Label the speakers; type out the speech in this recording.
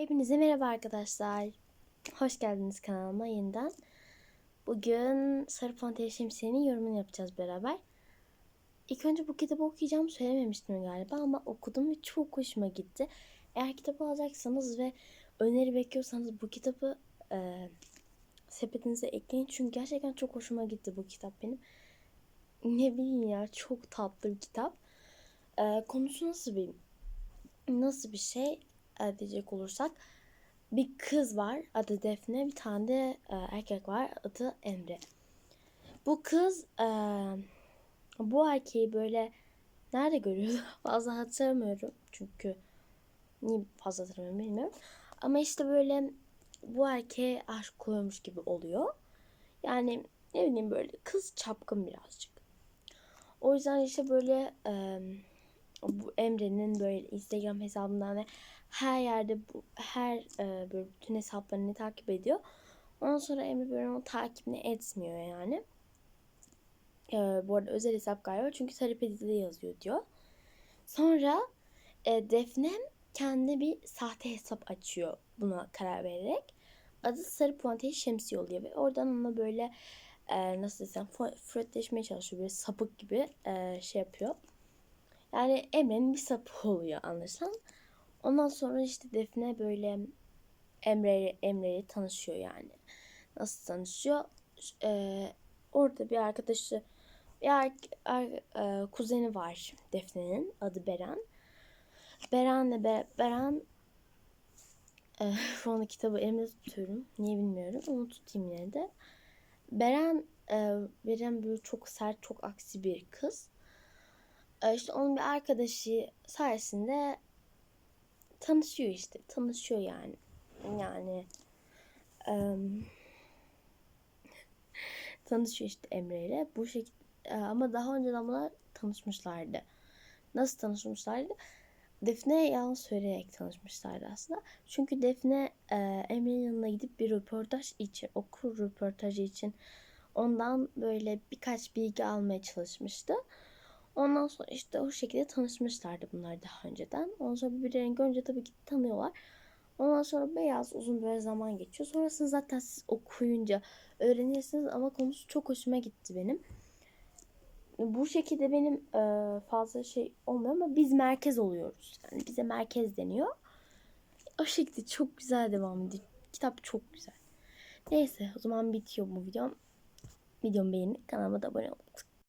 Speaker 1: Hepinize merhaba arkadaşlar. Hoş geldiniz kanalıma yeniden. Bugün Sarı Panter Şemsiye'nin yorumunu yapacağız beraber. İlk önce bu kitabı okuyacağım söylememiştim galiba ama okudum ve çok hoşuma gitti. Eğer kitabı alacaksanız ve öneri bekliyorsanız bu kitabı e, sepetinize ekleyin. Çünkü gerçekten çok hoşuma gitti bu kitap benim. Ne bileyim ya çok tatlı bir kitap. E, konusu nasıl bir nasıl bir şey e, diyecek olursak bir kız var adı Defne bir tane de e, erkek var adı Emre. Bu kız e, bu erkeği böyle nerede görüyordu fazla hatırlamıyorum çünkü niye fazla hatırlamıyorum bilmiyorum. Ama işte böyle bu erkeğe aşık koymuş gibi oluyor. Yani ne bileyim böyle kız çapkın birazcık. O yüzden işte böyle e, bu Emre'nin böyle Instagram hesabından ve her yerde bu her e, böyle bütün hesaplarını takip ediyor. Ondan sonra Emre böyle onu takibini etmiyor yani. E, bu arada özel hesap galiba çünkü terapide yazıyor diyor. Sonra e, Defne kendi bir sahte hesap açıyor buna karar vererek. Adı Sarı Puanteyi Şemsiye oluyor ve oradan ona böyle e, nasıl desem flörtleşmeye çalışıyor. Böyle sapık gibi e, şey yapıyor. Yani Emre'nin bir sapı oluyor anlaşılan. Ondan sonra işte Defne böyle Emre Emre'yle tanışıyor yani. Nasıl tanışıyor? Ee, orada bir arkadaşı bir er, er, e, kuzeni var Defne'nin adı Beren. Beren'le Be, Beren e, şu anda kitabı elimde tutuyorum. Niye bilmiyorum. Onu tutayım yine de. Beren e, Beren böyle çok sert, çok aksi bir kız. E, işte onun bir arkadaşı sayesinde tanışıyor işte. Tanışıyor yani. Yani um, tanışıyor işte Emre ile. Bu şekilde ama daha önceden bunlar tanışmışlardı. Nasıl tanışmışlardı? Defne yalan söyleyerek tanışmışlardı aslında. Çünkü Defne e, Emre'nin yanına gidip bir röportaj için, okul röportajı için ondan böyle birkaç bilgi almaya çalışmıştı. Ondan sonra işte o şekilde tanışmışlardı bunlar daha önceden. Ondan sonra birbirlerini görünce tabii ki tanıyorlar. Ondan sonra beyaz uzun böyle zaman geçiyor. Sonrasında zaten siz okuyunca öğrenirsiniz ama konusu çok hoşuma gitti benim. Bu şekilde benim e, fazla şey olmuyor ama biz merkez oluyoruz. Yani bize merkez deniyor. O şekilde çok güzel devam ediyor. Kitap çok güzel. Neyse o zaman bitiyor bu videom. Videomu beğenip kanalıma da abone olun.